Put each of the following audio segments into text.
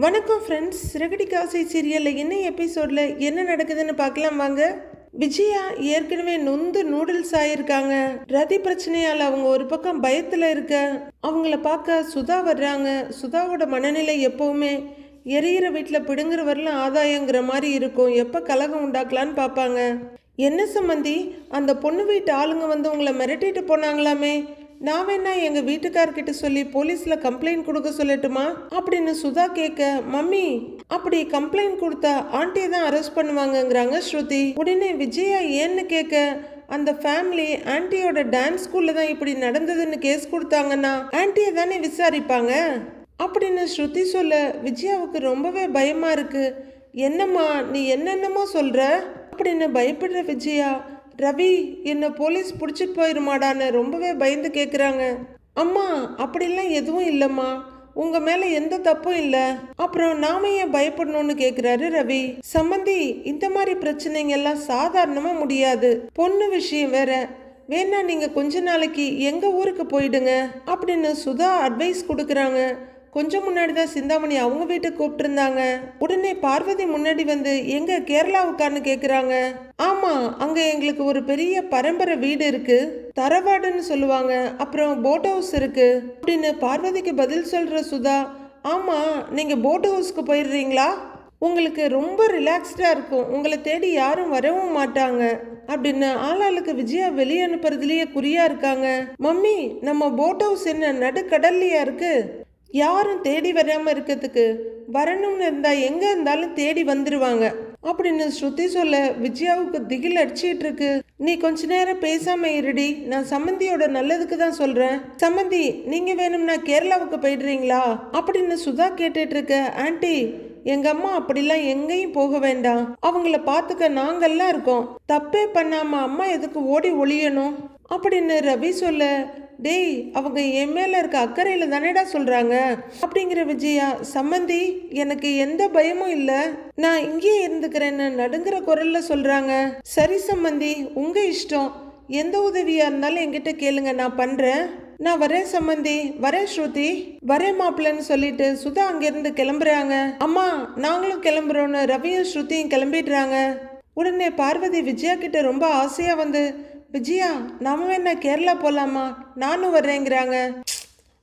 வணக்கம் ஃப்ரெண்ட்ஸ் சிறகடி காசை சீரியலில் என்ன எபிசோடில் என்ன நடக்குதுன்னு பார்க்கலாம் வாங்க. விஜயா ஏற்கனவே நொந்து நூடுல்ஸ் ஆயிருக்காங்க. ரதி பிரச்சனையால் அவங்க ஒரு பக்கம் பயத்தில் இருக்க. அவங்கள பார்க்க சுதா வர்றாங்க. சுதாவோட மனநிலை எப்போவுமே எரியிற வீட்டில் பிடுங்குற வரலாம் ஆதாயங்கிற மாதிரி இருக்கும். எப்போ கலகம் உண்டாக்கலான்னு பார்ப்பாங்க. என்ன சம்மந்தி அந்த பொண்ணு வீட்டு ஆளுங்க வந்து உங்களை மிரட்டிட்டு போனாங்களாமே. நான் வேணா எங்க வீட்டுக்காரர்கிட்ட சொல்லி போலீஸ்ல கம்ப்ளைண்ட் கொடுக்க சொல்லட்டுமா? அப்படின்னு சுதா கேட்க மம்மி அப்படி கம்ப்ளைண்ட் கொடுத்தா ஆண்டியை தான் அரெஸ்ட் பண்ணுவாங்கங்கிறாங்க ஸ்ருதி. உடனே விஜயா ஏன்னு கேட்க அந்த ஃபேமிலி ஆன்ட்டியோட டான்ஸ் ஸ்கூல்ல தான் இப்படி நடந்ததுன்னு கேஸ் கொடுத்தாங்கன்னா ஆன்ட்டியை தானே விசாரிப்பாங்க? அப்படின்னு ஸ்ருதி சொல்ல விஜயாவுக்கு ரொம்பவே பயமா இருக்கு. என்னம்மா நீ என்னென்னமோ சொல்ற? அப்படின்னு பயப்படுற விஜயா ரவி என்னை போலீஸ் பிடிச்சிட்டு போயிருமாடான்னு ரொம்பவே பயந்து கேட்குறாங்க அம்மா அப்படிலாம் எதுவும் இல்லைம்மா. உங்க மேல எந்த தப்பும் இல்ல. அப்புறம் நாம ஏன் பயப்படணும்னு கேக்குறாரு ரவி. சம்மந்தி இந்த மாதிரி பிரச்சனைங்க எல்லாம் சாதாரணமா முடியாது. பொண்ணு விஷயம் வேற. வேணா நீங்க கொஞ்ச நாளைக்கு எங்க ஊருக்கு போயிடுங்க. அப்படின்னு சுதா அட்வைஸ் கொடுக்குறாங்க. கொஞ்சம் முன்னாடி தான் சிந்தாமணி அவங்க வீட்டுக்கு கூப்பிட்டுருந்தாங்க. உடனே பார்வதி முன்னாடி வந்து எங்க கேரளாவுக்கான்னு கேட்குறாங்க ஆமா அங்க எங்களுக்கு ஒரு பெரிய பரம்பரை வீடு இருக்கு. தரவாடுன்னு சொல்லுவாங்க. அப்புறம் போட் ஹவுஸ் இருக்கு. அப்படின்னு பார்வதிக்கு பதில் சொல்ற சுதா ஆமா நீங்க போட் ஹவுஸ்க்கு போயிடுறீங்களா? உங்களுக்கு ரொம்ப ரிலாக்ஸ்டாக இருக்கும். உங்களை தேடி யாரும் வரவும் மாட்டாங்க. அப்படின்னு ஆளாளுக்கு விஜயா வெளியே அனுப்புறதுலயே குறியா இருக்காங்க. மம்மி நம்ம போட் ஹவுஸ் என்ன நடுக்கடல்லையா இருக்கு? யாரும் தேடி வராமல் இருக்கிறதுக்கு வரணும்னு இருந்தால் எங்கே இருந்தாலும் தேடி வந்துடுவாங்க அப்படின்னு ஸ்ருதி சொல்ல விஜயாவுக்கு திகில் அடிச்சிட்டு இருக்கு. நீ கொஞ்ச நேரம் பேசாம இருடி. நான் சம்மந்தியோட நல்லதுக்கு தான் சொல்றேன். சம்மந்தி நீங்க வேணும்னா கேரளாவுக்கு போயிடுறீங்களா? அப்படின்னு சுதா கேட்டுட்டு இருக்க ஆன்ட்டி எங்க அம்மா அப்படிலாம் எங்கேயும் போக வேண்டாம். அவங்கள பாத்துக்க நாங்கெல்லாம் இருக்கோம். தப்பே பண்ணாம அம்மா எதுக்கு ஓடி ஒளியணும்? அப்படின்னு ரவி சொல்ல டேய் அவங்க என் மேலே இருக்க அக்கறையில் தானேடா சொல்கிறாங்க அப்படிங்கிற விஜயா சம்மந்தி எனக்கு எந்த பயமும் இல்லை. நான் இங்கேயே இருந்துக்கிறேன்னு நடுங்கிற குரலில் சொல்கிறாங்க சரி சம்மந்தி உங்கள் இஷ்டம். எந்த உதவியாக இருந்தாலும் என்கிட்ட கேளுங்க நான் பண்ணுறேன் நான் வரேன் சம்மந்தி. வரேன் ஸ்ருதி. வரேன் மாப்பிள்ளன்னு சொல்லிட்டு சுதா அங்கேருந்து கிளம்புறாங்க. அம்மா நாங்களும் கிளம்புறோன்னு ரவியும் ஸ்ருதியும் கிளம்பிடுறாங்க. உடனே பார்வதி விஜயா கிட்ட ரொம்ப ஆசையாக வந்து விஜயா நாம வேணா கேரளா போகலாமா நானும் வர்றேங்கிறாங்க.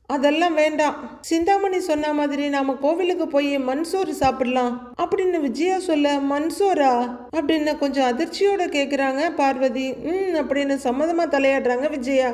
அதெல்லாம் வேண்டாம். சிந்தாமணி சொன்ன மாதிரி நாம கோவிலுக்கு போய் மன்சோறு சாப்பிடலாம். அப்படின்னு விஜயா சொல்ல மன்சோரா? அப்படின்னு கொஞ்சம் அதிர்ச்சியோட கேட்குறாங்க பார்வதி. ம் அப்படின்னு சம்மதமா தலையாடுறாங்க விஜயா.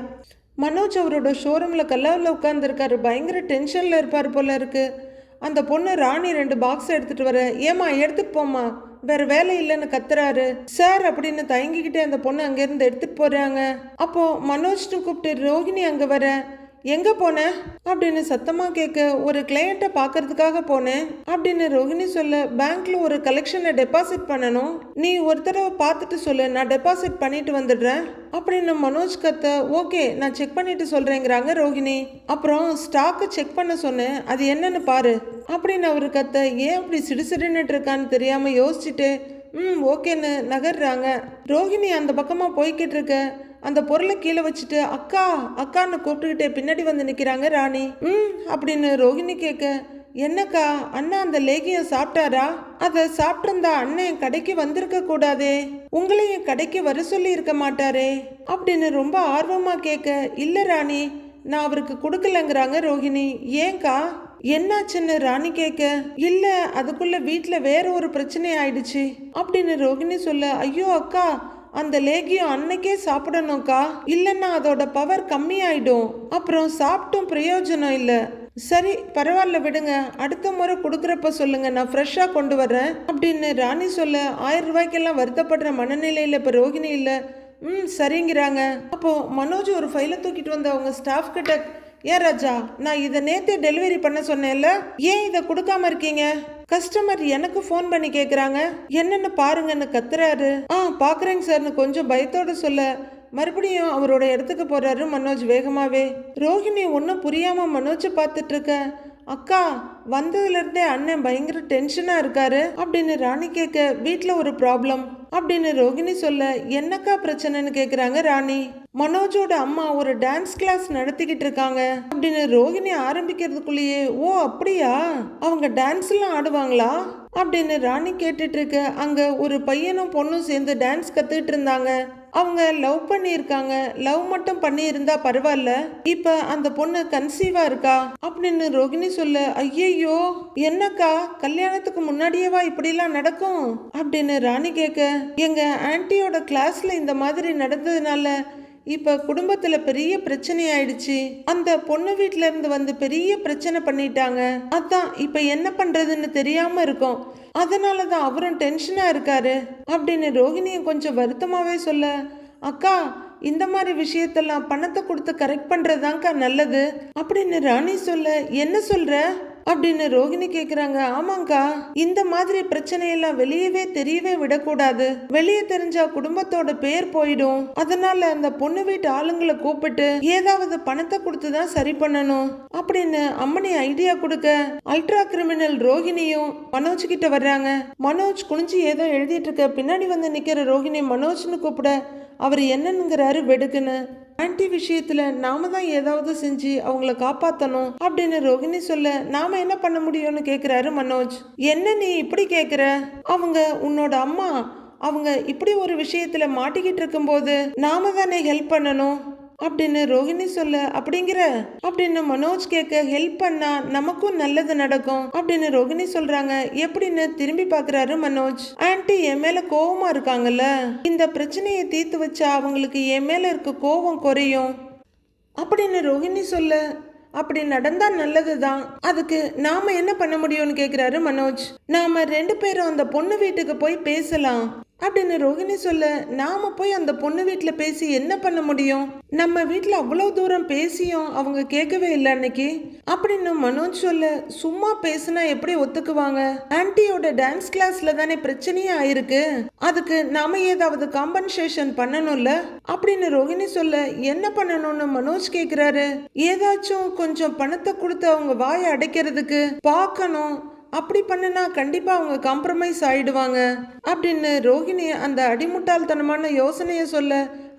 மனோஜ் அவரோட ஷோரூம்ல கல்லாவில் உட்காந்துருக்காரு பயங்கர டென்ஷன்ல இருப்பார் போல இருக்கு. அந்த பொண்ணு ராணி ரெண்டு பாக்ஸ் எடுத்துட்டு வர ஏமா எடுத்துட்டு போமா வேற வேலை இல்லைன்னு கத்துறாரு. சார் அப்படின்னு தயங்கிக்கிட்டே அந்த பொண்ணு அங்கேருந்து எடுத்துட்டு போறாங்க. அப்போ மனோஜ்னு கூப்பிட்டு ரோகிணி அங்க வர. எங்கே போனேன் அப்படின்னு சத்தமாக கேட்க ஒரு கிளையண்ட்டை பார்க்கறதுக்காக போனேன் அப்படின்னு ரோகிணி சொல்ல பேங்க்ல ஒரு கலெக்ஷனை டெபாசிட் பண்ணணும். நீ ஒரு தடவை பார்த்துட்டு சொல்லு நான் டெபாசிட் பண்ணிட்டு வந்துடுறேன். அப்படின்னு மனோஜ் கத்த ஓகே நான் செக் பண்ணிட்டு சொல்கிறேங்கிறாங்க ரோகிணி அப்புறம் ஸ்டாக்கை செக் பண்ண சொன்னேன். அது என்னன்னு பாரு. அப்படின்னு அவர் கத்த ஏன் அப்படி சிடுசிடுன்னுட்டு இருக்கான்னு தெரியாமல் யோசிச்சுட்டு ம் ஓகேன்னு நகர்றாங்க. ரோகிணி அந்த பக்கமாக போய்கிட்டு இருக்க அந்த பொருளை கீழே வச்சுட்டு அக்கா அக்கான்னு கூப்பிட்டுக்கிட்டே பின்னாடி வந்து நிற்கிறாங்க ராணி. ம் அப்படின்னு ரோகிணி கேட்க என்னக்கா அண்ணா அந்த லேகியம் சாப்பிட்டாரா? அதை சாப்பிட்டிருந்தா அண்ணன் என் கடைக்கு வந்திருக்க கூடாதே. உங்களையும் கடைக்கு வர சொல்லி இருக்க மாட்டாரே. அப்படின்னு ரொம்ப ஆர்வமாக கேட்க இல்லை ராணி நான் அவருக்கு கொடுக்கலங்கிறாங்க ரோகிணி ஏங்கா என்னாச்சுன்னு? ராணி கேட்க இல்ல அதுக்குள்ள வீட்டில் வேற ஒரு பிரச்சனை ஆயிடுச்சு. அப்படின்னு ரோகிணி சொல்ல ஐயோ அக்கா அந்த லேகியம் அன்னைக்கே சாப்பிடணும்க்கா. இல்லைன்னா அதோட பவர் கம்மியாயிடும். அப்புறம் சாப்பிட்டும் பிரயோஜனம் இல்லை. சரி பரவாயில்ல விடுங்க. அடுத்த முறை கொடுக்குறப்ப சொல்லுங்க நான் ஃப்ரெஷ்ஷாக கொண்டு வர்றேன் அப்படின்னு ராணி சொல்ல ஆயிரம் ரூபாய்க்கெல்லாம் வருத்தப்படுற மனநிலையில் இப்போ ரோகிணி இல்லை. ம் சரிங்கிறாங்க. அப்போது மனோஜ் ஒரு ஃபைலை தூக்கிட்டு வந்து அவங்க ஸ்டாஃப் கிட்ட ஏன் ராஜா நான் இதை நேத்தே டெலிவரி பண்ண சொன்னேன்ல? ஏன் இதை கொடுக்காம இருக்கீங்க? கஸ்டமர் எனக்கு ஃபோன் பண்ணி கேட்குறாங்க என்னென்னு பாருங்கன்னு கத்துறாரு. ஆ பார்க்குறேங்க சார்னு கொஞ்சம் பயத்தோட சொல்ல. மறுபடியும் அவரோட இடத்துக்கு போகிறாரு மனோஜ் வேகமாகவே ரோஹிணி ஒன்றும் புரியாமல் மனோஜை பார்த்துட்ருக்கேன் அக்கா வந்ததுலேருந்தே அண்ணன் பயங்கர டென்ஷனாக இருக்காரு. அப்படின்னு ராணி கேட்க வீட்டில் ஒரு ப்ராப்ளம் அப்படின்னு ரோகிணி சொல்ல என்னக்கா பிரச்சனைன்னு கேட்குறாங்க ராணி? மனோஜோட அம்மா ஒரு டான்ஸ் கிளாஸ் நடத்திக்கிட்டு இருக்காங்க. அப்படின்னு ரோகிணி ஆரம்பிக்கிறதுக்குள்ளேயே ஓ அப்படியா? அவங்க டான்ஸ் எல்லாம் ஆடுவாங்களா? அப்படின்னு ராணி கேட்டுட்டு இருக்க அங்க ஒரு பையனும் பொண்ணும் சேர்ந்து டான்ஸ் கத்துக்கிட்டு இருந்தாங்க. அவங்க லவ் பண்ணியிருக்காங்க. லவ் மட்டும் பண்ணியிருந்தா பரவாயில்ல. இப்போ அந்த பொண்ணு கன்சீவா இருக்கா? அப்படின்னு ரோகிணி சொல்ல ஐயையோ என்னக்கா? கல்யாணத்துக்கு முன்னாடியேவா இப்படிலாம் நடக்கும்? அப்படின்னு ராணி கேட்க எங்க ஆன்ட்டியோட கிளாஸ்ல இந்த மாதிரி நடந்ததுனால இப்போ குடும்பத்துல பெரிய பிரச்சனை ஆயிடுச்சு அந்த பொண்ணு வீட்ல இருந்து வந்து பெரிய பிரச்சனை பண்ணிட்டாங்க. அதான் இப்ப என்ன பண்றதுன்னு தெரியாம இருக்கோம். அதனால தான் அவரும் டென்ஷனாக இருக்காரு. அப்படின்னு ரோகிணியும் கொஞ்சம் வருத்தமாகவே சொல்ல அக்கா இந்த மாதிரி விஷயத்தெல்லாம் பணத்தை கொடுத்து கரெக்ட் பண்ணுறதாங்க்கா நல்லது. அப்படின்னு ராணி சொல்ல என்ன சொல்கிற அப்படின்னு ரோகிணி கேக்குறாங்க. ஆமாங்கா இந்த மாதிரி பிரச்சனையெல்லாம் வெளியவே தெரியவே விடக்கூடாது. வெளியே தெரிஞ்சா குடும்பத்தோட பேர் போயிடும். அதனால அந்த பொண்ணு வீட்டு ஆளுங்களை கூப்பிட்டு ஏதாவது பணத்தை கொடுத்து தான் சரி பண்ணணும் அப்படின்னு அம்மனி ஐடியா கொடுக்க அல்ட்ரா கிரிமினல் ரோகிணியும் மனோஜ் கிட்ட வர்றாங்க. மனோஜ் குனிஞ்சு ஏதோ எழுதிட்டு இருக்க. பின்னாடி வந்து நிக்கிற ரோகிணி மனோஜ்னு கூப்பிட அவர் என்னன்னுங்கிறாரு வெடுக்குன்னு. ஆன்டி விஷயத்துல நாம தான் ஏதாவது செஞ்சு அவங்கள காப்பாத்தணும் அப்படின்னு ரோகிணி சொல்ல நாம என்ன பண்ண முடியும்னு கேக்குறாரு மனோஜ். என்ன நீ இப்படி கேக்குற? அவங்க உன்னோட அம்மா. அவங்க இப்படி ஒரு விஷயத்துல மாட்டிக்கிட்டு இருக்கும்போது நாம தானே ஹெல்ப் பண்ணணும். அப்படின்னு ரோகிணி சொல்ல அப்படிங்கிற? அப்படின்னு மனோஜ் கேட்க ஹெல்ப் பண்ணா நமக்கும் நல்லது நடக்கும் அப்படின்னு ரோஹிணி சொல்றாங்க. எப்படின்னு திரும்பி பாக்குறாரு மனோஜ். ஆன்டி என் மேல கோவமா இருக்காங்கல்ல. இந்த பிரச்சனையை தீர்த்து வச்சா அவங்களுக்கு என் மேல இருக்க கோவம் குறையும். அப்படின்னு ரோகிணி சொல்ல அப்படி நடந்தா நல்லதுதான். அதுக்கு நாம என்ன பண்ண முடியும்னு கேக்குறாரு மனோஜ். நாம ரெண்டு பேரும் அந்த பொண்ணு வீட்டுக்கு போய் பேசலாம். அப்படின்னு ரோகிணி சொல்ல நாம போய் அந்த பொண்ணு வீட்டில் பேசி என்ன பண்ண முடியும்? நம்ம வீட்டில் அவ்வளோ தூரம் பேசியும் அவங்க கேட்கவே இல்லை அன்னைக்கு. அப்படின்னு மனோஜ் சொல்ல சும்மா பேசுனா எப்படி ஒத்துக்குவாங்க? ஆன்டியோட டான்ஸ் கிளாஸ்ல தானே பிரச்சனையே ஆயிருக்கு. அதுக்கு நாம ஏதாவது காம்பன்சேஷன் பண்ணணும்ல? அப்படின்னு ரோகிணி சொல்ல என்ன பண்ணணும்னு மனோஜ் கேக்குறாரு. ஏதாச்சும் கொஞ்சம் பணத்தை கொடுத்து அவங்க வாயை அடைக்கிறதுக்கு பார்க்கணும். அப்படி பண்ணுனா கண்டிப்பாக அவங்க காம்ப்ரமைஸ் ஆயிடுவாங்க. அப்படின்னு ரோஹிணி அந்த அடிமுட்டாள்தனமான யோசனையை சொல்ல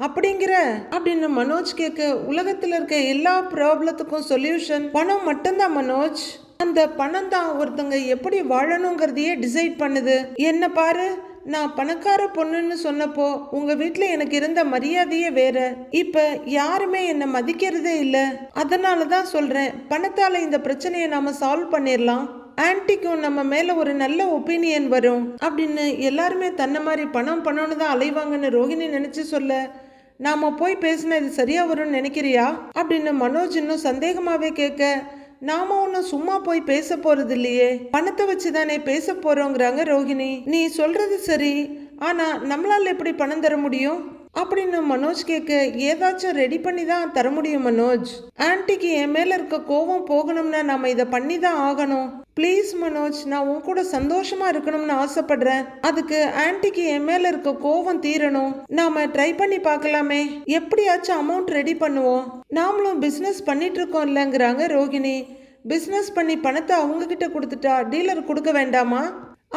அப்படிங்கிற? அப்படின்னு மனோஜ் கேட்க உலகத்தில் இருக்க எல்லா ப்ராப்ளத்துக்கும் சொல்யூஷன் பணம் மட்டும்தான் மனோஜ். அந்த பணம் தான் ஒருத்தங்க எப்படி வாழணுங்கிறதையே டிசைட் பண்ணுது. என்ன பாரு நான் பணக்கார பொண்ணுன்னு சொன்னப்போ உங்க வீட்டில் எனக்கு இருந்த மரியாதையே வேற. இப்ப யாருமே என்னை மதிக்கிறதே இல்ல. அதனால தான் சொல்றேன் பணத்தால இந்த பிரச்சனையை நாம சால்வ் பண்ணிடலாம் ஆன்ட்டிக்கும் நம்ம மேல ஒரு நல்ல ஒப்பீனியன் வரும் அப்படின்னு எல்லாருமே தன்னை மாதிரி பணம் பணம்னு தான் அலைவாங்கன்னு ரோகிணி நினைச்சு சொல்ல நாம போய் பேசினா இது சரியா வரும்னு நினைக்கிறியா? அப்படின்னு மனோஜ் இன்னும் சந்தேகமாவே கேட்க நாம ஒன்றும் சும்மா போய் பேச போறது இல்லையே. பணத்தை வச்சு தானே பேச போறோங்கிறாங்க ரோகிணி நீ சொல்றது சரி. ஆனா நம்மளால எப்படி பணம் தர முடியும்? அப்படின்னு மனோஜ் கேட்க ஏதாச்சும் ரெடி பண்ணி தான் தர முடியும் மனோஜ். ஆன்ட்டிக்கு என் மேல இருக்க கோவம் போகணும்னா நாம இதை பண்ணி தான் ஆகணும். ப்ளீஸ் மனோஜ் நான் உன் கூட சந்தோஷமா இருக்கணும்னு ஆசைப்படுறேன். அதுக்கு ஆன்ட்டிக்கு என் மேல இருக்க கோவம் தீரணும். நாம ட்ரை பண்ணி பார்க்கலாமே. எப்படியாச்சும் அமௌண்ட் ரெடி பண்ணுவோம். நாமளும் பிஸ்னஸ் பண்ணிட்டு இருக்கோம் இல்லைங்கிறாங்க ரோகிணி. பிஸ்னஸ் பண்ணி பணத்தை அவங்க கிட்ட கொடுத்துட்டா டீலர் கொடுக்க வேண்டாமா?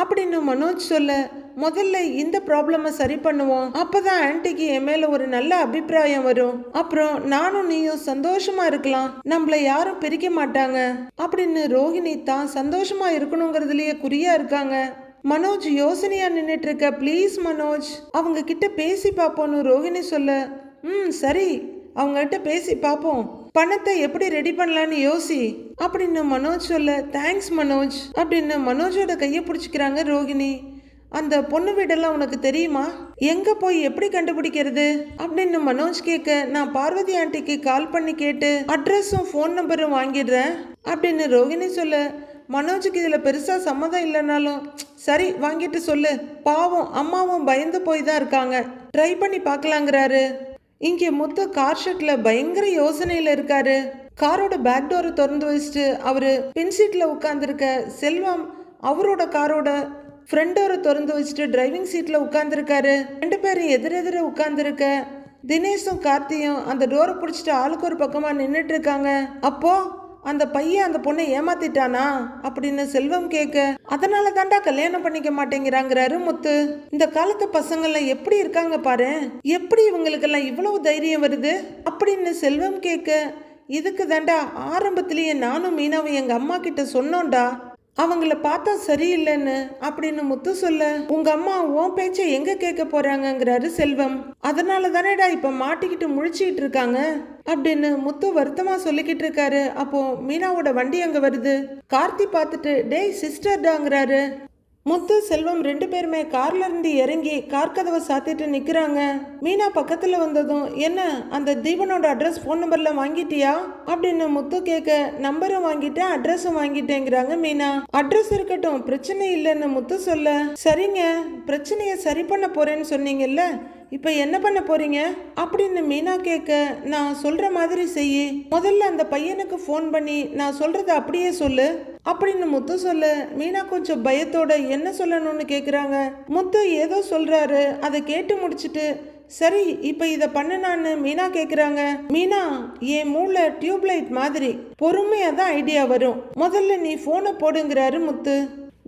அப்படின்னு மனோஜ் சொல்ல முதல்ல இந்த ப்ராப்ளமை சரி பண்ணுவோம். அப்பதான் ஆன்ட்டிக்கு என் மேல ஒரு நல்ல அபிப்பிராயம் வரும். அப்புறம் நானும் நீயும் சந்தோஷமா இருக்கலாம். நம்மள யாரும் பிரிக்க மாட்டாங்க. அப்படின்னு ரோஹிணி தான் சந்தோஷமா இருக்கணுங்கிறதுலயே குறியா இருக்காங்க. மனோஜ் யோசனையா நின்றுட்டு இருக்க ப்ளீஸ் மனோஜ். அவங்க கிட்ட பேசி பார்ப்போம்னு ரோஹிணி சொல்ல ம் சரி. அவங்ககிட்ட பேசி பார்ப்போம். பணத்தை எப்படி ரெடி பண்ணலான்னு யோசி. அப்படின்னு மனோஜ் சொல்ல தேங்க்ஸ் மனோஜ். அப்படின்னு மனோஜோட கையை பிடிச்சிக்கிறாங்க ரோகிணி. அந்த பொண்ணு வீடெல்லாம் உனக்கு தெரியுமா? எங்க போய் எப்படி கண்டுபிடிக்கிறது? அப்படின்னு மனோஜ் கேட்க நான் பார்வதி ஆண்டிக்கு கால் பண்ணி கேட்டு அட்ரஸும் ஃபோன் நம்பரும் வாங்கிடுறேன். அப்படின்னு ரோகிணி சொல்ல மனோஜுக்கு இதில் பெருசாக சம்மதம் இல்லைனாலும் சரி வாங்கிட்டு சொல்லு. பாவம் அம்மாவும் பயந்து போய் தான் இருக்காங்க. ட்ரை பண்ணி பார்க்கலாங்கிறாரு. இங்கே முத்து கார் ஷெட்ல பயங்கர யோசனையில இருக்காரு. காரோட பேக் டோரை திறந்து வச்சுட்டு அவரு பின் சீட்ல உட்காந்துருக்க செல்வம் அவரோட காரோட ஃப்ரண்ட் டோரை திறந்து வச்சுட்டு டிரைவிங் சீட்ல உட்காந்துருக்காரு ரெண்டு பேரும் எதிரெதிர உட்காந்துருக்க தினேஷும் கார்த்தியும் அந்த டோரை பிடிச்சிட்டு ஆளுக்கு ஒரு பக்கமா நின்றுட்டு இருக்காங்க. அப்போ அந்த பையன் அந்த பொண்ணை ஏமாத்திட்டானா? அப்படின்னு செல்வம் கேட்க அதனால தாண்டா கல்யாணம் பண்ணிக்க மாட்டேங்கிறாங்கிறாரு முத்து. இந்த காலத்து பசங்கள்லாம் எப்படி இருக்காங்க பாரு? எப்படி இவங்களுக்கெல்லாம் இவ்வளவு தைரியம் வருது? அப்படின்னு செல்வம் கேட்க இதுக்கு தாண்டா ஆரம்பத்திலேயே நானும் மீனாவும் எங்கள் அம்மா கிட்ட சொன்னோம்டா. அவங்கள பார்த்தா சரியில்லைன்னு அப்படின்னு முத்து சொல்ல உங்க அம்மா உன் பேச்சை எங்க கேட்க போறாங்கிறாரு செல்வம். அதனால தானேடா இப்ப மாட்டிக்கிட்டு முழிச்சுக்கிட்டு இருக்காங்க? அப்படின்னு முத்து வருத்தமா சொல்லிக்கிட்டு இருக்காரு. அப்போ மீனாவோட வண்டி அங்க வருது. கார்த்தி பார்த்துட்டு டேய் சிஸ்டர்டாங்கிறாரு முத்து செல்வம் ரெண்டு பேருமே கார்ல இருந்து இறங்கி கார் கதவை சாத்திட்டு நிக்கிறாங்க. மீனா பக்கத்துல வந்ததும் என்ன அந்த தீபனோட அட்ரஸ் ஃபோன் நம்பர்ல வாங்கிட்டியா? அப்படின்னு முத்து கேட்க நம்பரும் வாங்கிட்டேன் அட்ரஸும் வாங்கிட்டேங்கிறாங்க மீனா. அட்ரஸ் இருக்கட்டும் பிரச்சனை இல்லைன்னு முத்து சொல்ல. சரிங்க பிரச்சனையை சரி பண்ண போறேன்னு சொன்னீங்கல்ல இப்போ என்ன பண்ண போறீங்க? அப்படின்னு மீனா கேட்க நான் சொல்ற மாதிரி செய்யி. முதல்ல அந்த பையனுக்கு ஃபோன் பண்ணி நான் சொல்றதை அப்படியே சொல்லு. அப்படின்னு முத்து சொல்ல. மீனா கொஞ்சம் பயத்தோட என்ன சொல்லணும்னு கேட்குறாங்க முத்து ஏதோ சொல்றாரு. அதை கேட்டு முடிச்சிட்டு சரி இப்போ இதை பண்ணனான்னு மீனா கேட்குறாங்க மீனா என் மூளை டியூப்லைட் மாதிரி. பொறுமையாக தான் ஐடியா வரும். முதல்ல நீ ஃபோனை போடுங்கிறாரு முத்து.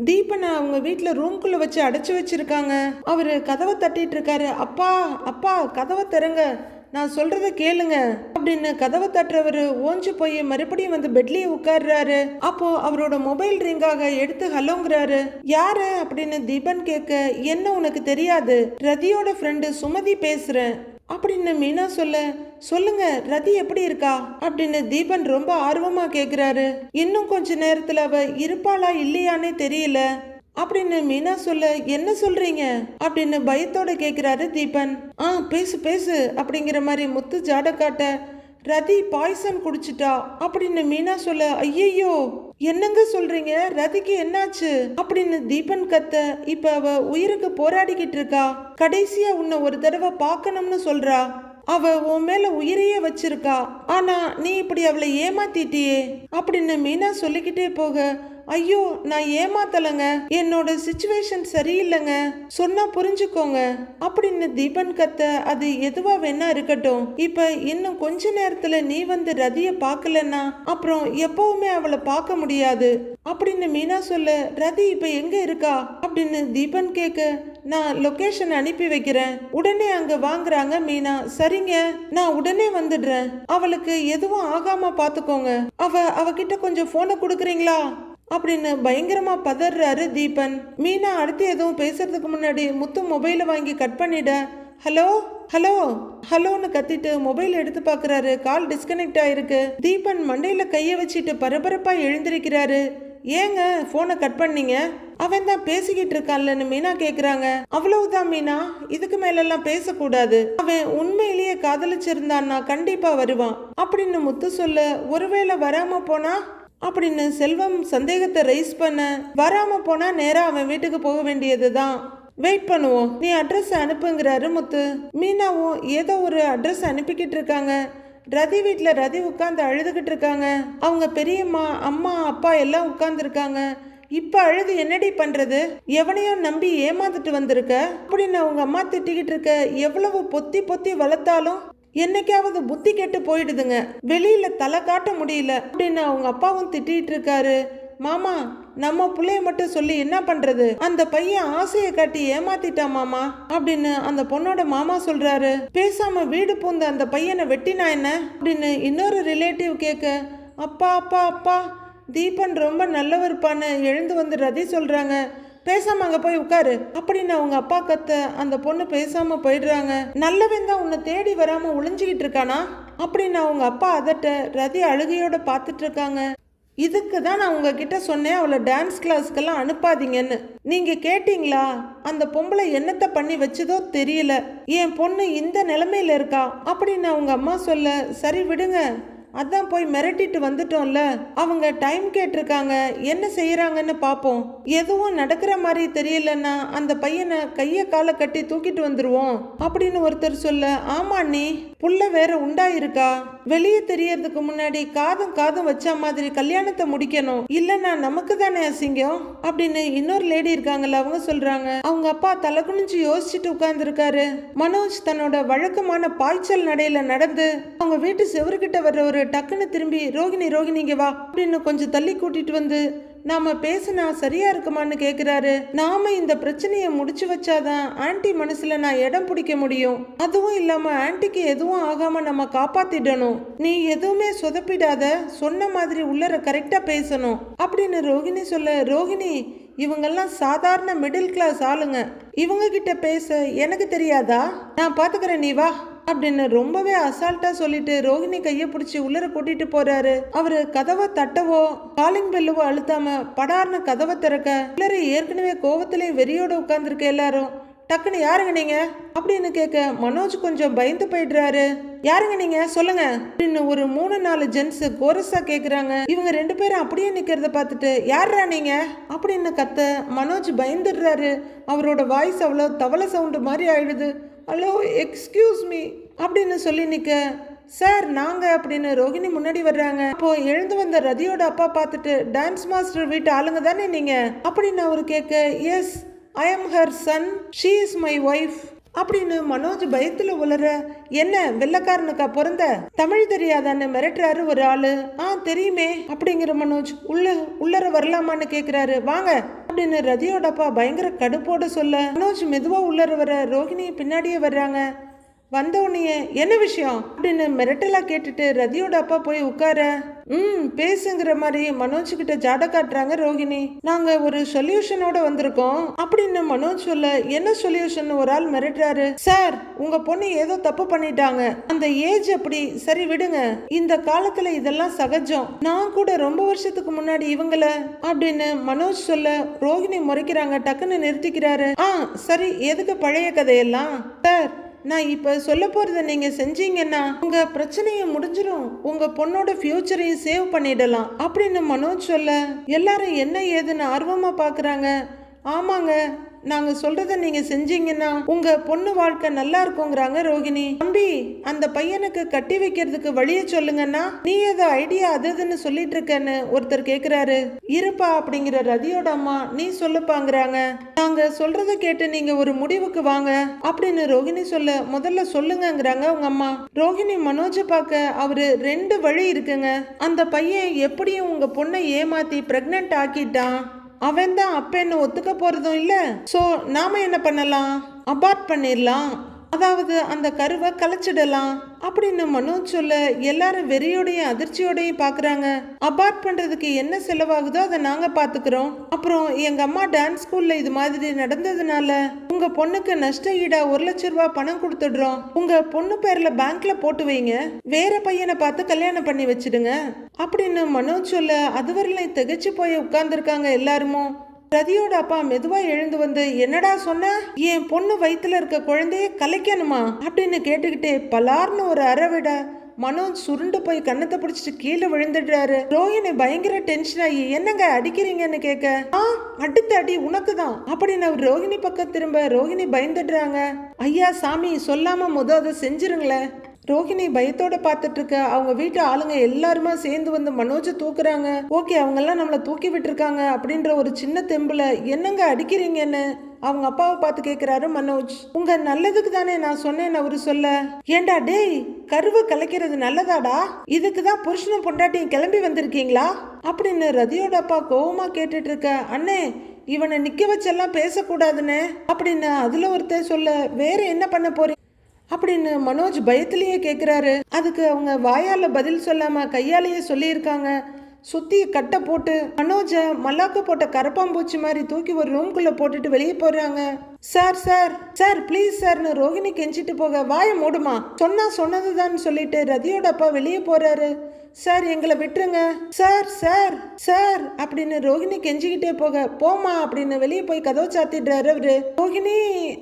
தீபனை அவங்க வீட்டில் ரூம்குள்ளே வச்சு அடைச்சி வச்சிருக்காங்க. அவர் கதவை தட்டிட்டு இருக்காரு. அப்பா அப்பா கதவை திறங்க. நான் சொல்றத கேளுங்க. அப்படின்னு கதவை தட்டுறவர் ஓஞ்சு போய் மறுபடியும் வந்து பெட்லயே உட்கார்றாரு. அப்போ அவரோட மொபைல் ரிங்காக எடுத்து ஹலோங்கிறாரு. யாரு? அப்படின்னு தீபன் கேட்க என்ன உனக்கு தெரியாது. ரதியோட ஃப்ரெண்டு சுமதி பேசுறேன். அப்படின்னு மீனா சொல்ல? சொல்லுங்க ரதி எப்படி இருக்கா? அப்படின்னு தீபன் ரொம்ப ஆர்வமா கேக்குறாரு. இன்னும் கொஞ்ச நேரத்துல அவ இருப்பாளா இல்லையானே தெரியல. அப்படின்னு மீனா சொல்ல என்ன சொல்றீங்க? அப்படின்னு பயத்தோட கேக்குறாரு தீபன். ஆ பேசு பேசு அப்படிங்கிற மாதிரி முத்து ஜாட காட்ட ரதி பாய்சன் குடிச்சிட்டா அப்படின்னு மீனா சொல்ல ஐயையோ. என்னங்க சொல்றீங்க? ரதிக்கு என்னாச்சு? அப்படின்னு தீபன் கத்த இப்ப அவ உயிருக்கு போராடிக்கிட்டு இருக்கா? கடைசியா உன்னை ஒரு தடவை பார்க்கணும்னு சொல்றா. அவ உன் மேல உயிரையே வச்சிருக்கா. ஆனா நீ இப்படி அவளை ஏமாத்திட்டியே? அப்படின்னு மீனா சொல்லிக்கிட்டே போக ஐயோ நான் ஏமாத்தலைங்க. என்னோட சுச்சுவேஷன் சரியில்லைங்க. சொன்னா புரிஞ்சுக்கோங்க. அப்படின்னு தீபன் கத்த அது எதுவா வேணா இருக்கட்டும். இப்ப இன்னும் கொஞ்ச நேரத்துல நீ வந்து ரதிய பார்க்கலன்னா அப்புறம் எப்பவுமே அவளை பார்க்க முடியாது. அப்படின்னு மீனா சொல்ல ரதி இப்ப எங்க இருக்கா? அப்படின்னு தீபன் கேட்க நான் லொகேஷன் அனுப்பி வைக்கிறேன். உடனே அங்க வாங்குறாங்க மீனா. சரிங்க நான் உடனே வந்துடுறேன். அவளுக்கு எதுவும் ஆகாம பாத்துக்கோங்க அவ அவகிட்ட கொஞ்சம் போனை கொடுக்குறீங்களா? அப்படின்னு பயங்கரமா பதறாரு தீபன். மீனா அடுத்து எதுவும் பேசுறதுக்கு முன்னாடி முத்து மொபைலை வாங்கி கட் பண்ணிட. ஹலோ ஹலோ ஹலோன்னு கத்திட்டு மொபைல் எடுத்து பார்க்குறாரு கால் டிஸ்கனெக்ட் ஆயிருக்கு. தீபன் மண்டையில கையை வச்சுட்டு பரபரப்பா எழுந்திருக்கிறாரு. ஏங்க போனை கட் பண்ணீங்க? அவன் தான் பேசிக்கிட்டு இருக்கான்லன்னு மீனா கேக்குறாங்க. அவ்வளவுதான் மீனா இதுக்கு மேலெல்லாம் பேசக்கூடாது. அவன் உண்மையிலேயே காதலிச்சிருந்தான்னா கண்டிப்பா வருவான். அப்படின்னு முத்து சொல்ல ஒருவேளை வராம போனா? அப்படின்னு செல்வம் சந்தேகத்தை ரைஸ் பண்ண வராம போனா நேரா அவன் வீட்டுக்கு போக வேண்டியது தான் வெயிட் பண்ணுவோம். நீ அட்ரஸ் அனுப்புங்கிறாரு முத்து. மீனாவும் ஏதோ ஒரு அட்ரஸ் அனுப்பிக்கிட்டு இருக்காங்க. ரதி வீட்டில் ரதி உட்காந்து அழுதுகிட்டு இருக்காங்க. அவங்க பெரியம்மா அம்மா அப்பா எல்லாம் உட்காந்துருக்காங்க இப்போ அழுது என்னடி பண்ணுறது எவனையும் நம்பி ஏமாந்துட்டு வந்திருக்க? அப்படின்னு அவங்க அம்மா திட்டிக்கிட்டு இருக்க எவ்வளவு பொத்தி பொத்தி வளர்த்தாலும்? என்னைக்காவது புத்தி கெட்டு போயிடுதுங்க. வெளியில தலை காட்ட முடியல. அப்படின்னு அவங்க அப்பாவும் திட்டிட்டு இருக்காரு. மாமா நம்ம பிள்ளைய மட்டும் சொல்லி என்ன பண்றது? அந்த பையன் ஆசையை காட்டி ஏமாத்திட்டான் மாமா? அப்படின்னு அந்த பொண்ணோட மாமா சொல்றாரு. பேசாம வீடு பூந்த அந்த பையனை வெட்டினா என்ன? அப்படின்னு இன்னொரு ரிலேட்டிவ் கேட்க அப்பா அப்பா அப்பா தீபன் ரொம்ப நல்லவர்ப்பான்னு எழுந்து வந்து ரதி சொல்றாங்க. பேசாமல் அங்கே போய் உட்காரு. அப்படின்னு அவங்க அப்பா கத்த அந்த பொண்ணு பேசாமல் போயிடுறாங்க. நல்லவன் தான் உன்னை தேடி வராமல் ஒளிஞ்சுக்கிட்டு இருக்கானா? அப்படின்னு அவங்க அப்பா அதட்ட ரதி அழுகையோட பார்த்துட்டு இருக்காங்க. இதுக்கு தான் நான் உங்ககிட்ட சொன்னேன் அவளை டான்ஸ் கிளாஸ்க்கெல்லாம் அனுப்பாதீங்கன்னு. நீங்கள் கேட்டிங்களா? அந்த பொம்பளை என்னத்தை பண்ணி வச்சதோ தெரியல. என் பொண்ணு இந்த நிலமையில இருக்கா? அப்படின்னு அவங்க அம்மா சொல்ல சரி விடுங்க. அதான் போய் மிரட்டிட்டு வந்துட்டோம்ல. அவங்க டைம் கேட்டிருக்காங்க. என்ன செய்யறாங்கன்னு பார்ப்போம் எதுவும் நடக்கிற மாதிரி தெரியலன்னா அந்த பையனை கையை காலை கட்டி தூக்கிட்டு வந்துருவோம். அப்படின்னு ஒருத்தர் சொல்ல ஆமா நீ புள்ள வேற உண்டாயிருக்கா? வெளியே தெரியறதுக்கு முன்னாடி காதும் காதும் வச்ச மாதிரி கல்யாணத்தை முடிக்கணும். இல்லைன்னா நமக்கு தானே அசிங்கம்? அப்படின்னு இன்னொரு லேடி இருக்காங்கல்ல அவங்க சொல்றாங்க. அவங்க அப்பா தலை குனிஞ்சு யோசிச்சுட்டு உட்கார்ந்துருக்காரு. மனோஜ் தன்னோட வழக்கமான பாய்ச்சல் நடையில நடந்து அவங்க வீட்டு செவருக்கிட்ட வர்ற ஒரு டக்குன்னு திரும்பி ரோகிணி ரோகிணி இங்க வா அப்படின்னு கொஞ்சம் தள்ளி கூட்டிட்டு வந்து நாம பேசினா சரியா இருக்குமான்னு கேக்குறாரு. நாம இந்த பிரச்சனையை முடிச்சு வச்சாதான் ஆன்டி மனசுல நான் இடம் பிடிக்க முடியும். அதுவும் இல்லாம ஆன்ட்டிக்கு எதுவும் ஆகாம நம்ம காப்பாத்திடணும். நீ எதுவுமே சொதப்பிடாத சொன்ன மாதிரி உள்ளர கரெக்டா பேசணும். அப்படின்னு ரோகிணி சொல்ல ரோகிணி இவங்கெல்லாம் சாதாரண மிடில் கிளாஸ் ஆளுங்க. இவங்க கிட்ட பேச எனக்கு தெரியாதா? நான் பாத்துக்கிறேன் நீ வா. அப்படின்னு ரொம்பவே அசால்ட்டா சொல்லிட்டு ரோகிணி கையை பிடிச்சி உள்ளர கூட்டிட்டு போறாரு. அவரு கதவை தட்டவோ காலிங் பெல்லுவோ அழுத்தாம படார்னு கதவை திறக்க உள்ளர ஏற்கனவே கோவத்திலையும் வெறியோட உட்கார்ந்துருக்க எல்லாரும் டக்குன்னு யாருங்க நீங்க? அப்படின்னு கேட்க மனோஜ் கொஞ்சம் பயந்து போயிடுறாரு. யாருங்க நீங்க? சொல்லுங்க. அப்படின்னு ஒரு மூணு நாலு ஜென்ஸ் கோரஸா கேக்குறாங்க. இவங்க ரெண்டு பேரும் அப்படியே நிக்கிறத பார்த்துட்டு யாரா நீங்க? அப்படின்னு கத்த மனோஜ் பயந்துடுறாரு. அவரோட வாய்ஸ் அவ்வளோ தவளை சவுண்டு மாதிரி ஆயிடுது. ஹலோ எக்ஸ்கியூஸ் மீ அப்படின்னு சொல்லி நிற்க சார் நாங்கள் அப்படின்னு ரோகிணி முன்னாடி வர்றாங்க. அப்போ எழுந்து வந்த ரதியோட அப்பா பார்த்துட்டு டான்ஸ் மாஸ்டர் வீட்டு ஆளுங்க தானே நீங்கள் அப்படின்னு அவர் கேட்க yes I am her son she is my wife அப்படின்னு மனோஜ் பயத்துல உளற என்ன வெள்ளக்காரனுக்கா பிறந்த? தமிழ் தெரியாதான்னு மிரட்டுறாரு ஒரு ஆளு. ஆ தெரியுமே அப்படிங்கிற மனோஜ் உள்ள உள்ளர வரலாமான்னு கேக்குறாரு. வாங்க அப்படின்னு ரதியோட அப்பா பயங்கர கடுப்போட சொல்ல மனோஜ் மெதுவா உள்ளர வர ரோஹிணி பின்னாடியே வர்றாங்க. வந்த உடனே என்ன விஷயம்? அப்படின்னு மிரட்டலா கேட்டுட்டு ரதியோட அப்பா போய் உட்கார. ம் பேசுங்கிற மாதிரி மனோஜ் கிட்ட ஜாட காட்டுறாங்க ரோகிணி. நாங்க ஒரு சொல்யூஷனோட வந்திருக்கோம். அப்படின்னு மனோஜ் சொல்ல என்ன சொல்யூஷன் ஒரு ஆள் மிரட்டுறாரு. சார் உங்க பொண்ணு ஏதோ தப்பு பண்ணிட்டாங்க. அந்த ஏஜ் அப்படி. சரி விடுங்க. இந்த காலத்துல இதெல்லாம் சகஜம். நான் கூட ரொம்ப வருஷத்துக்கு முன்னாடி இவங்கள. அப்படின்னு மனோஜ் சொல்ல ரோகிணி முறைக்கிறாங்க டக்குன்னு நிறுத்திக்கிறாரு. ஆ சரி எதுக்கு பழைய கதையெல்லாம்? சார் நான் இப்போ சொல்ல போகிறத நீங்கள் செஞ்சீங்கன்னா உங்கள் பிரச்சனையை முடிஞ்சிடும் உங்கள் பொண்ணோட ஃப்யூச்சரையும் சேவ் பண்ணிடலாம். அப்படின்னு மனோஜ் சொல்ல எல்லாரும் என்ன ஏதுன்னு ஆர்வமாக பார்க்குறாங்க ஆமாங்க. நாங்க சொல்றத நீங்க செஞ்சீங்கன்னா உங்க பொண்ணு வாழ்க்கை நல்லா இருக்குங்கிறாங்க ரோகிணி. தம்பி அந்த பையனுக்கு கட்டி வைக்கிறதுக்கு வழிய சொல்லுங்கன்னா நீ ஏதோ ஐடியா அது இதுன்னு சொல்லிட்டு இருக்கன்னு ஒருத்தர் கேக்குறாரு. இருப்பா அப்படிங்கிற ரதியோட அம்மா நீ சொல்லுப்பாங்கிறாங்க நாங்க சொல்றத கேட்டு நீங்க ஒரு முடிவுக்கு வாங்க அப்படின்னு ரோகிணி சொல்ல முதல்ல சொல்லுங்கங்கிறாங்க உங்க அம்மா. ரோகிணி மனோஜ பார்க்க அவரு ரெண்டு வழி இருக்குங்க. அந்த பையன் எப்படியும் உங்க பொண்ணை ஏமாத்தி பிரெக்னென்ட் ஆக்கிட்டான். அவன் தான் அப்பன்னு ஒத்துக்க போறதும் இல்ல. சோ நாம என்ன பண்ணலாம்? அபார்ட் பண்ணிடலாம் அதாவது அந்த கருவை கலைச்சிடலாம் அப்படின்னு மனோஜ் சொல்ல எல்லாரும் வெறியோடையும் அதிர்ச்சியோடையும் பாக்குறாங்க. அபார்ட் பண்றதுக்கு என்ன செலவாகுதோ அதை நாங்க பாத்துக்கிறோம். அப்புறம் எங்க அம்மா டான்ஸ் ஸ்கூல்ல இது மாதிரி நடந்ததுனால உங்க பொண்ணுக்கு நஷ்ட ஈடா ஒரு லட்ச ரூபாய் பணம் கொடுத்துடுறோம். உங்க பொண்ணு பேர்ல பேங்க்ல போட்டு வைங்க. வேற பையனை பார்த்து கல்யாணம் பண்ணி வச்சிடுங்க. அப்படின்னு மனோஜ் சொல்ல அதுவரையிலும் திகச்சு போய் உட்கார்ந்துருக்காங்க எல்லாருமும் ரதியோட அப்பா மெதுவா எழுந்து வந்து என்னடா சொன்ன? என் பொண்ணு வயிற்றுல இருக்க குழந்தைய கலைக்கணுமா? அப்படின்னு கேட்டுக்கிட்டே பலார்னு ஒரு அறவிட மனோஜ் சுருண்டு போய் கண்ணத்தை பிடிச்சிட்டு கீழே விழுந்துடுறாரு. ரோஹிணி பயங்கர டென்ஷன் ஆகி என்னங்க அடிக்கிறீங்கன்னு கேட்க? ஆ அடுத்த அடி உனக்கு தான். அப்படின்னு அவர் ரோஹிணி பக்கம் திரும்ப ரோஹிணி பயந்துடுறாங்க. ஐயா சாமி சொல்லாம முத அதை செஞ்சிருங்களேன். ரோஹிணி பயத்தோட பார்த்துட்டு இருக்க. அவங்க வீட்டு ஆளுங்க எல்லாருமா சேர்ந்து வந்து மனோஜை தூக்குறாங்க. ஓகே அவங்கெல்லாம் நம்மளை தூக்கி விட்டுருக்காங்க அப்படின்ற ஒரு சின்ன தெம்புல என்னங்க அடிக்கிறீங்கன்னு அவங்க அப்பாவை பார்த்து கேட்குறாரு மனோஜ். உங்க நல்லதுக்கு தானே நான் சொன்னேன் அவரு சொல்ல. ஏண்டா டேய் கருவு கலைக்கிறது நல்லதாடா? இதுக்கு தான் புருஷனும் பொண்டாட்டியும் கிளம்பி வந்திருக்கீங்களா? அப்படின்னு ரதியோட அப்பா கோவமா கேட்டுட்டு இருக்க. அண்ணே இவனை நிக்க வச்செல்லாம் பேசக்கூடாதுன்னு அப்படின்னு அதுல ஒருத்தர் சொல்ல வேற என்ன பண்ண போறீங்க? அப்படின்னு மனோஜ் பயத்திலேயே கேட்குறாரு அதுக்கு அவங்க வாயால் பதில் சொல்லாம கையாலேயே சொல்லியிருக்காங்க. சுத்தி கட்டை போட்டு மனோஜை மல்லாக்க போட்ட கரப்பாம்பூச்சி மாதிரி தூக்கி ஒரு ரூம்குள்ளே போட்டுட்டு வெளியே போடுறாங்க சார் சார் சார் ப்ளீஸ் சார்னு ரோஹிணி கெஞ்சிட்டு போக வாயை மூடுமா? சொன்னா சொன்னதுதான் சொல்லிட்டு ரதியோட அப்பா வெளியே போறாரு. சார் எங்களை விட்டுருங்க. சார் சார் சார் அப்படின்னு ரோஹிணி கெஞ்சிக்கிட்டே போக போமா அப்படின்னு வெளியே போய் கதவு சாத்திடுறாரு அவரு. ரோஹிணி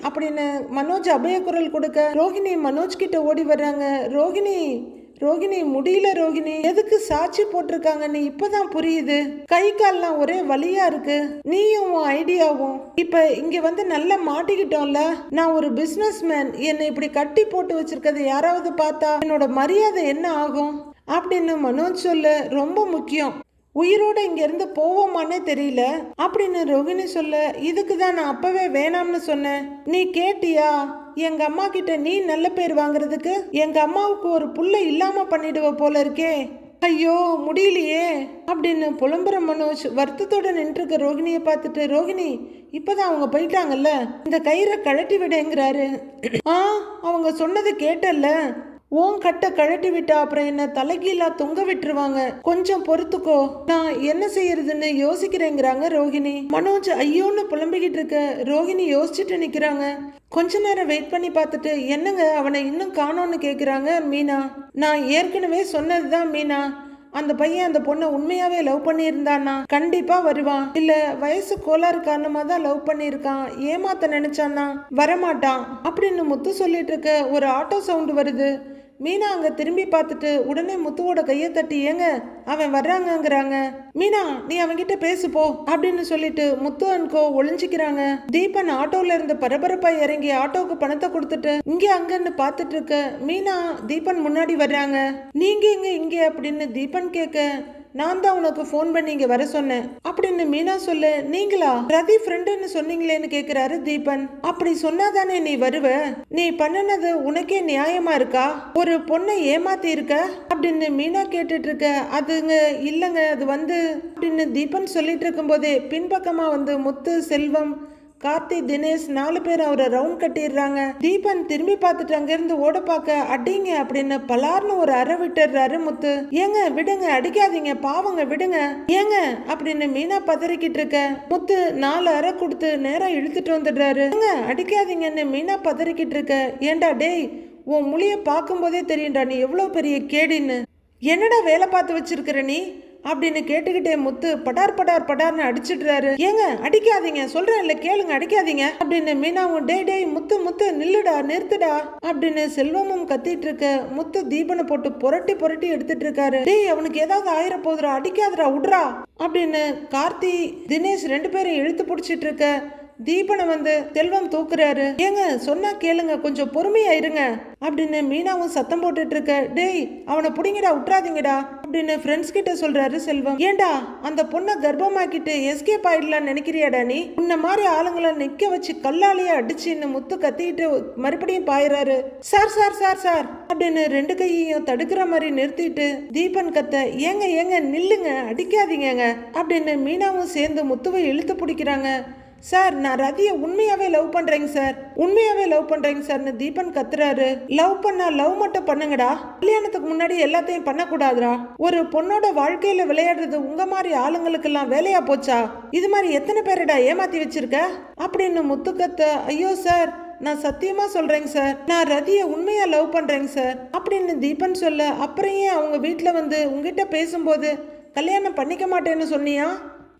அப்படின்னு மனோஜ் அபய குரல் கொடுக்க ரோஹிணி மனோஜ் கிட்ட ஓடி வர்றாங்க. ரோஹிணி ரோகிணி முடியல ரோகிணி. எதுக்கு சாட்சி போட்டிருக்காங்கன்னு இப்பதான் புரியுது. கை கால்லாம் ஒரே வழியா இருக்கு. நீயும் உன் ஐடியாவும். இப்ப இங்க வந்து நல்லா மாட்டிக்கிட்டோம்ல. நான் ஒரு பிசினஸ் மேன் என்னை இப்படி கட்டி போட்டு வச்சிருக்கதை யாராவது பார்த்தா என்னோட மரியாதை என்ன ஆகும்? அப்படின்னு மனோஜ் சொல்ல ரொம்ப முக்கியம். உயிரோடு இங்கேருந்து போவோமானே தெரியல. அப்படின்னு ரோகிணி சொல்ல இதுக்கு தான் நான் அப்பவே வேணாம்னு சொன்னேன். நீ கேட்டியா? எங்க அம்மா கிட்ட நீ நல்ல பேர் வாங்குறதுக்கு? எங்க அம்மாவுக்கு ஒரு புள்ள இல்லாம பண்ணிடுவ போல இருக்கே. ஐயோ முடியலையே. அப்படின்னு புலம்புற மனோஜ் வருத்தத்தோட நின்றுருக்க ரோகிணியை பார்த்துட்டு ரோகிணி இப்போதான் அவங்க போயிட்டாங்கல்ல? இந்த கயிறை கழட்டி விடுங்கிறாரு. ஆ அவங்க சொன்னதை கேட்டல்ல. ஓன் கட்டை கழட்டி விட்டா அப்புறம் என்ன தலைகீழா தொங்க விட்டுருவாங்க? கொஞ்சம் பொறுத்துக்கோ. நான் என்ன செய்யறதுன்னு யோசிக்கிறேங்கிறாங்க ரோகிணி மனோஜ் ஐயோன்னு புலம்பிக்கிட்டு இருக்க. ரோஹிணி யோசிச்சுட்டு நிக்கிறாங்க. கொஞ்ச நேரம் வெயிட் பண்ணி பார்த்துட்டு என்னங்க அவனை இன்னும் காணோன்னு கேட்குறாங்க மீனா. நான் ஏற்கனவே சொன்னதுதான் மீனா. அந்த பையன் அந்த பொண்ணை உண்மையாவே லவ் பண்ணியிருந்தானா கண்டிப்பா வருவான். இல்ல வயசு கோளாறு காரணமா தான் லவ் பண்ணியிருக்கான். ஏமாத்த நினைச்சானா வரமாட்டான். அப்படின்னு முத்து சொல்லிட்டு இருக்க ஒரு ஆட்டோ சவுண்ட் வருது. மீனா அங்க திரும்பி பார்த்துட்டு உடனே முத்துவோட கையை தட்டி ஏங்க அவன் வர்றாங்கங்கிறாங்க. மீனா நீ அவன்கிட்ட பேசு போ அப்படின்னு சொல்லிட்டு முத்து அன்கோ ஒளிஞ்சிக்கிறாங்க. தீபன் ஆட்டோல இருந்து பரபரப்பா இறங்கி ஆட்டோவுக்கு பணத்தை கொடுத்துட்டு இங்க அங்கன்னு பார்த்துட்டு இருக்க மீனா தீபன் முன்னாடி வர்றாங்க. நீங்க எங்க இங்க? அப்படின்னு தீபன் கேட்க நான் தான் உனக்கு ஃபோன் பண்ணி இங்கே வர சொன்னேன். அப்படின்னு மீனா சொல்ல நீங்களா? ரதி ஃப்ரெண்டுன்னு சொன்னீங்களேன்னு கேட்குறாரு தீபன். அப்படி சொன்னாதானே நீ வருவ? நீ பண்ணுனது உனக்கே நியாயமா இருக்கா? ஒரு பொண்ணை ஏமாத்தி இருக்க? அப்படின்னு மீனா கேட்டுட்டு இருக்க அதுங்க இல்லைங்க அது வந்து அப்படின்னு தீபன் சொல்லிட்டு இருக்கும்போதே பின்பக்கமாக வந்து முத்து செல்வம் கார்த்தி தினேஷ் நாலு பேர் அவரை ரவுண்ட் கட்டிடுறாங்க. தீபன் திரும்பி பார்த்துட்டு அங்கிருந்து ஓட பார்க்க அடிங்க அப்படின்னு பலார்னு ஒரு அறை விட்டுடுறாரு முத்து. ஏங்க விடுங்க அடிக்காதீங்க பாவங்க விடுங்க. ஏங்க அப்படின்னு மீனா பதறிக்கிட்டு இருக்க. முத்து நாலு அறை கொடுத்து நேரம் இழுத்துட்டு வந்துடுறாரு. ஏங்க அடிக்காதீங்கன்னு மீனா பதறிக்கிட்டு இருக்க. ஏண்டா டேய் உன் மொழியை பார்க்கும்போதே தெரியும்டா நீ எவ்வளோ பெரிய கேடின்னு. என்னடா வேலை பார்த்து வச்சிருக்கிற நீ? அப்படின்னு கேட்டுக்கிட்டே முத்து படார் படார் படார்னு அடிச்சிடுறாரு. ஏங்க அடிக்காதீங்க சொல்றேன் இல்ல கேளுங்க அடிக்காதீங்க. அப்படின்னு மீனாவும் டேய் டேய் முத்து முத்து நில்லுடா நிறுத்துடா அப்படின்னு செல்வமும் கத்திட்டு இருக்க முத்து தீபனை போட்டு புரட்டி புரட்டி எடுத்துட்டு இருக்காரு டேய் அவனுக்கு ஏதாவது ஆயிர போதுடா அடிக்காதடா விட்றா அப்படின்னு கார்த்தி தினேஷ் ரெண்டு பேரும் இழுத்து பிடிச்சிட்டு இருக்க தீபனை வந்து செல்வம் தூக்குறாரு. ஏங்க சொன்னா கேளுங்க கொஞ்சம் பொறுமையா இருங்க அப்படின்னு மீனாவும் சத்தம் போட்டுட்டு இருக்க டேய் அவனை புடிங்கடா விட்றாதீங்கடா அப்படின்னு ஃப்ரெண்ட்ஸ் கிட்ட சொல்றாரு செல்வம். ஏண்டா அந்த பொண்ணை கர்ப்பமாக்கிட்டு எஸ்கேப் ஆயிடலாம்னு நினைக்கிறியாடா நீ? உன்ன மாதிரி ஆளுங்களை நிக்க வச்சு கல்லாலேயே அடிச்சுன்னு முத்து கத்திட்டு மறுபடியும் பாயிறாரு. சார் சார் சார் சார் அப்படின்னு ரெண்டு கையையும் தடுக்கிற மாதிரி நிறுத்திட்டு தீபன் கத்த ஏங்க ஏங்க நில்லுங்க அடிக்காதீங்கங்க அப்படின்னு மீனாவும் சேர்ந்து முத்துவை இழுத்து பிடிக்கிறாங்க. சார் நான் ரதியை உண்மையாவே லவ் பண்றேங்க சார். உண்மையாவே லவ் பண்றேங்க சார்னு தீபன் கத்துறாரு. லவ் பண்ணா லவ் மட்டும் பண்ணுங்கடா. கல்யாணத்துக்கு முன்னாடி எல்லாத்தையும் பண்ணக்கூடாதுடா. ஒரு பொண்ணோட வாழ்க்கையில விளையாடுறது உங்க மாதிரி ஆளுங்களுக்கெல்லாம் வேலையா போச்சா? இது மாதிரி எத்தனை பேரடா ஏமாத்தி வச்சிருக்க? அப்படின்னு முத்துக்கத்த ஐயோ சார் நான் சத்தியமா சொல்றேங்க சார். நான் ரதியை உண்மையா லவ் பண்றேங்க சார். அப்படின்னு தீபன் சொல்ல அப்புறம் ஏன் அவங்க வீட்டில் வந்து உங்ககிட்ட பேசும்போது கல்யாணம் பண்ணிக்க மாட்டேன்னு சொன்னியா?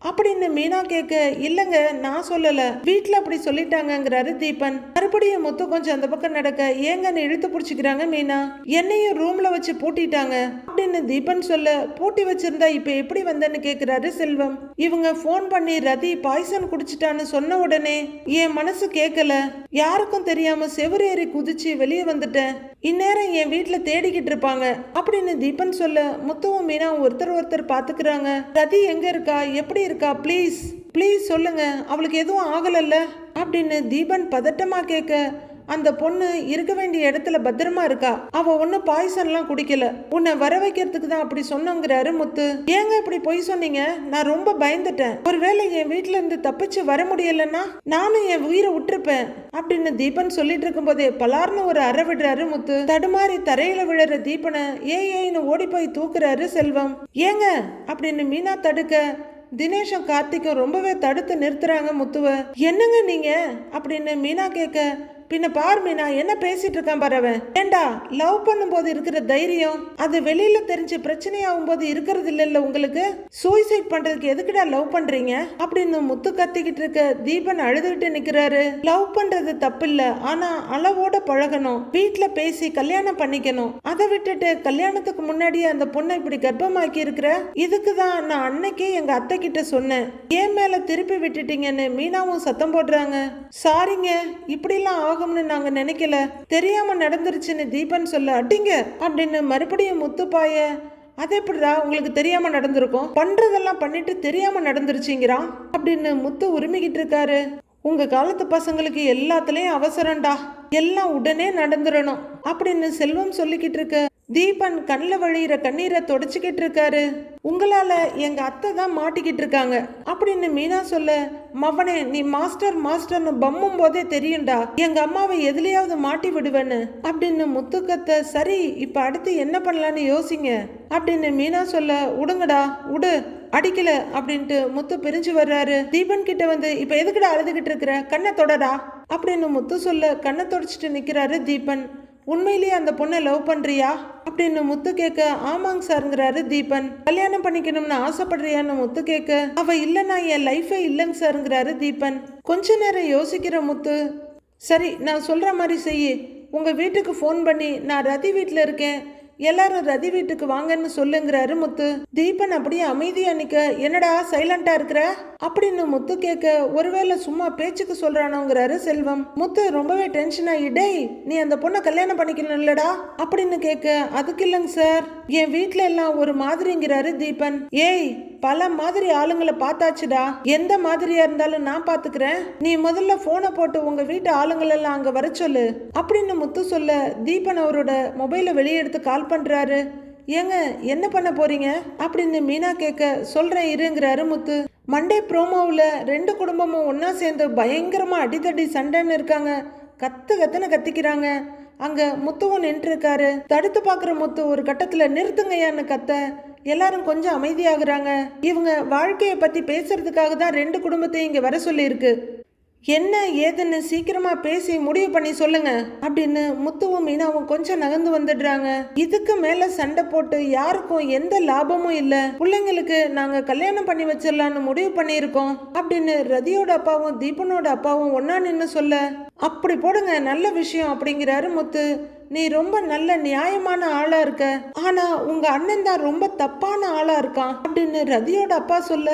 அப்படின்னு மீனா கேட்க இல்லைங்க நான் சொல்லலை. வீட்டில் அப்படி சொல்லிட்டாங்கங்கிறாரு தீபன். மறுபடியும் முத்து கொஞ்சம் அந்த பக்கம் நடக்க ஏங்கன்னு இழுத்து பிடிச்சிக்கிறாங்க மீனா? என்னையும் ரூம்ல வச்சு பூட்டிட்டாங்க. அப்படின்னு தீபன் சொல்ல பூட்டி வச்சிருந்தா இப்போ எப்படி வந்தேன்னு கேட்குறாரு செல்வம். இவங்க ஃபோன் பண்ணி ரதி பாய்சன் குடிச்சிட்டான்னு சொன்ன உடனே என் மனசு கேட்கல யாருக்கும் தெரியாம செவரேறி குதிச்சு வெளியே வந்துட்டேன். இந்நேரம் என் வீட்டில் தேடிக்கிட்டு இருப்பாங்க. அப்படின்னு தீபன் சொல்ல முத்துவும் மீனாவும் ஒருத்தர் ஒருத்தர் பார்த்துக்கிறாங்க ரதி எங்க இருக்கா? எப்படி இருக்கா? ப்ளீஸ் ப்ளீஸ் சொல்லுங்க. அவளுக்கு எதுவும் ஆகலல்ல? அப்படின்னு தீபன் பதட்டமாக கேட்க அந்த பொண்ணு இருக்க வேண்டிய இடத்துல பத்திரமா இருக்கா? அவ ஒன்னும் பாய்சன்லாம் குடிக்கல. உன்னை வர வைக்கிறதுக்கு தான் அப்படி சொன்னோங்கிறாரு முத்து. ஏங்க இப்படி பொய் சொன்னீங்க? நான் ரொம்ப பயந்துட்டேன். ஒருவேளை என் வீட்டுல இருந்து தப்பிச்சு வர முடியலன்னா நானும் என் உயிரை விட்டுருப்பேன் அப்படின்னு தீபன் சொல்லிட்டு இருக்கும்போதே பலார்னு ஒரு அற விடுறாரு முத்து. தடுமாறி தரையில விழுற தீபனை ஏ ஏன்னு ஓடி போய் தூக்குறாரு செல்வம். ஏங்க? அப்படின்னு மீனா தடுக்க தினேஷும் கார்த்திக்கும் ரொம்பவே தடுத்து நிறுத்துறாங்க முத்துவ. என்னங்க நீங்க? அப்படின்னு மீனா கேட்க பின்ன பார் மீனா என்ன பேசிட்டு இருக்கான் பரவன் ஏண்டா லவ் பண்ணும்போது இருக்கிற தைரியம்? அது வெளியில தெரிஞ்சு பிரச்சனையாகும் போது இருக்கிறது இல்லைல்ல உங்களுக்கு? சூசைட் பண்றதுக்கு எதுக்குடா லவ் பண்றீங்க? அப்படின்னு முத்து கத்திக்கிட்டு இருக்க தீபன் அழுதுகிட்டு நிக்கிறாரு. லவ் பண்றது தப்பு இல்ல ஆனா அளவோட பழகணும். வீட்ல பேசி கல்யாணம் பண்ணிக்கணும். அதை விட்டுட்டு கல்யாணத்துக்கு முன்னாடியே அந்த பொண்ணை இப்படி கர்ப்பமாக்கி இருக்கிற? இதுக்கு தான் நான் அன்னைக்கே எங்க அத்தை கிட்ட சொன்னேன். ஏன் மேல திருப்பி விட்டுட்டீங்கன்னு மீனாவும் சத்தம் போடுறாங்க. சாரிங்க இப்படிலாம் ஆகும்னு நாங்க நினைக்கல. தெரியாம நடந்துருச்சுன்னு தீபன் சொல்ல அடிங்க அப்படின்னு மறுபடியும் முத்துப்பாய அது எப்படிடா உங்களுக்கு தெரியாம நடந்திருக்கும்? பண்றதெல்லாம் பண்ணிட்டு தெரியாம நடந்துருச்சுங்கிறான் அப்படின்னு முத்து உரிமிக்கிட்டு இருக்காரு. உங்க காலத்து பசங்களுக்கு எல்லாத்துலயும் அவசரம்டா. எல்லாம் உடனே நடந்துடணும் அப்படின்னு செல்வம் சொல்லிக்கிட்டு இருக்க தீபன் கண்ணில் வழியிற கண்ணீரை தொடச்சிக்கிட்டு இருக்காரு. உங்களால எங்க அத்தை தான் மாட்டிக்கிட்டு இருக்காங்க. அப்படின்னு மீனா சொல்ல மவனே நீ மாஸ்டர் மாஸ்டர்னு பம்மும் போதே தெரியும்டா. எங்க அம்மாவை எதுலயாவது மாட்டி விடுவேன்னு. அப்படின்னு முத்துக்கத்த சரி இப்ப அடுத்து என்ன பண்ணலான்னு யோசிங்க. அப்படின்னு மீனா சொல்ல விடுங்கடா உடு அடிக்கல. அப்படின்ட்டு முத்து பிரிஞ்சு வர்றாரு. தீபன் கிட்ட வந்து இப்ப எதுக்குடா அழுதுகிட்டு இருக்கிற? கண்ணை தொடடா. அப்படின்னு முத்து சொல்ல கண்ணை தொடச்சிட்டு நிக்கிறாரு தீபன். உண்மையிலேயே அந்த பொண்ணை லவ் பண்ணுறியா அப்படின்னு முத்து கேட்க ஆமாங்க சாருங்கிறாரு தீபன். கல்யாணம் பண்ணிக்கணும்னு ஆசைப்படுறியான்னு முத்து கேட்க அவ இல்லைன்னா என் லைஃபே இல்லைங்க சாருங்கிறாரு தீபன். கொஞ்ச நேரம் யோசிக்கிற முத்து சரி நான் சொல்கிற மாதிரி செய்யு. உங்கள் வீட்டுக்கு ஃபோன் பண்ணி நான் ரதி வீட்டில் இருக்கேன். எல்லாரும் ரதி வீட்டுக்கு வாங்கன்னு சொல்லுங்கிறாரு முத்து. தீபன் அப்படியே அமைதியா நிக்க என்னடா சைலண்டா இருக்கிற? அப்படின்னு முத்து கேட்க ஒருவேளை சும்மா பேச்சுக்கு சொல்றானோங்கிறாரு செல்வம். முத்து ரொம்பவே டென்ஷன் ஆகிடே நீ அந்த பொண்ணை கல்யாணம் பண்ணிக்கணும் இல்லடா? அப்படின்னு கேட்க அதுக்கு இல்லைங்க சார். என் வீட்டுல எல்லாம் ஒரு மாதிரிங்கிறாரு தீபன். ஏய் பல மாதிரி ஆளுங்களை பார்த்தாச்சுடா. எந்த மாதிரியா இருந்தாலும் நான் பாத்துக்கிறேன் நீ முதல்ல போனை போட்டு உங்க வீட்டு ஆளுங்களெல்லாம் அங்க வர சொல்லு. அப்படின்னு முத்து சொல்ல தீபன் அவரோட மொபைலை வெளியே எடுத்து கால் பண்றாரு. ஏங்க என்ன பண்ண போறீங்க? அப்படின்னு மீனா கேட்க சொல்றேன் இருங்கிறாரு முத்து. மண்டே ப்ரோமோவில் ரெண்டு குடும்பமும் ஒன்றா சேர்ந்து பயங்கரமாக அடித்தடி சண்டைன்னு இருக்காங்க. கத்து கத்துன்னு கத்திக்கிறாங்க. அங்க முத்துவும் நின்றுருக்காரு. தடுத்து பார்க்குற முத்து ஒரு கட்டத்தில் நிறுத்துங்கயான்னு கத்த எல்லாரும் கொஞ்சம் அமைதியாகிறாங்க. இவங்க வாழ்க்கையை பற்றி பேசுறதுக்காக தான் ரெண்டு குடும்பத்தையும் இங்கே வர சொல்லியிருக்கு. என்ன ஏதுன்னு சீக்கிரமா பேசி முடிவு பண்ணி சொல்லுங்க அப்படின்னு முத்துவும் மீனாவும் கொஞ்சம் நகர்ந்து வந்துடுறாங்க. இதுக்கு மேல சண்டை போட்டு யாருக்கும் எந்த லாபமும் இல்ல. பிள்ளைங்களுக்கு நாங்க கல்யாணம் பண்ணி வச்சிடலான்னு முடிவு பண்ணியிருக்கோம் அப்படின்னு ரதியோட அப்பாவும் தீபனோட அப்பாவும் ஒன்னா நின்னு சொல்ல அப்படி போடுங்க நல்ல விஷயம் அப்படிங்கிறாரு முத்து. நீ ரொம்ப நல்ல நியாயமான ஆளா இருக்க. ஆனா உங்க அண்ணன் தான் ரொம்ப தப்பான ஆளா இருக்கான் அப்படின்னு ரதியோட அப்பா சொல்ல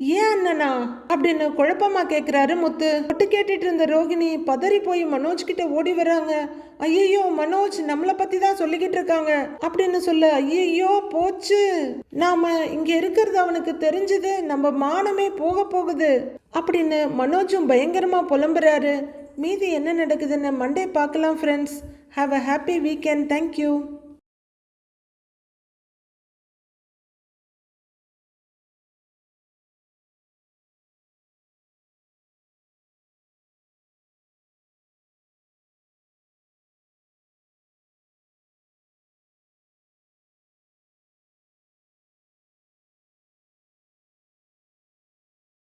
ஏன் அண்ணனா? அப்படின்னு குழப்பமா கேட்குறாரு முத்து. ஒட்டு கேட்டுட்டு இருந்த ரோகிணி பதறி போய் மனோஜ் கிட்ட ஓடி வராங்க. ஐயோ மனோஜ் நம்மளை பத்தி தான் சொல்லிக்கிட்டு இருக்காங்க. அப்படின்னு சொல்ல ஐயோ போச்சு. நாம இங்க இருக்கிறது அவனுக்கு தெரிஞ்சது. நம்ம மானமே போக போகுது. அப்படின்னு மனோஜும் பயங்கரமா புலம்புறாரு. மீதி என்ன நடக்குதுன்னு மண்டே பார்க்கலாம் friends have a happy weekend thank you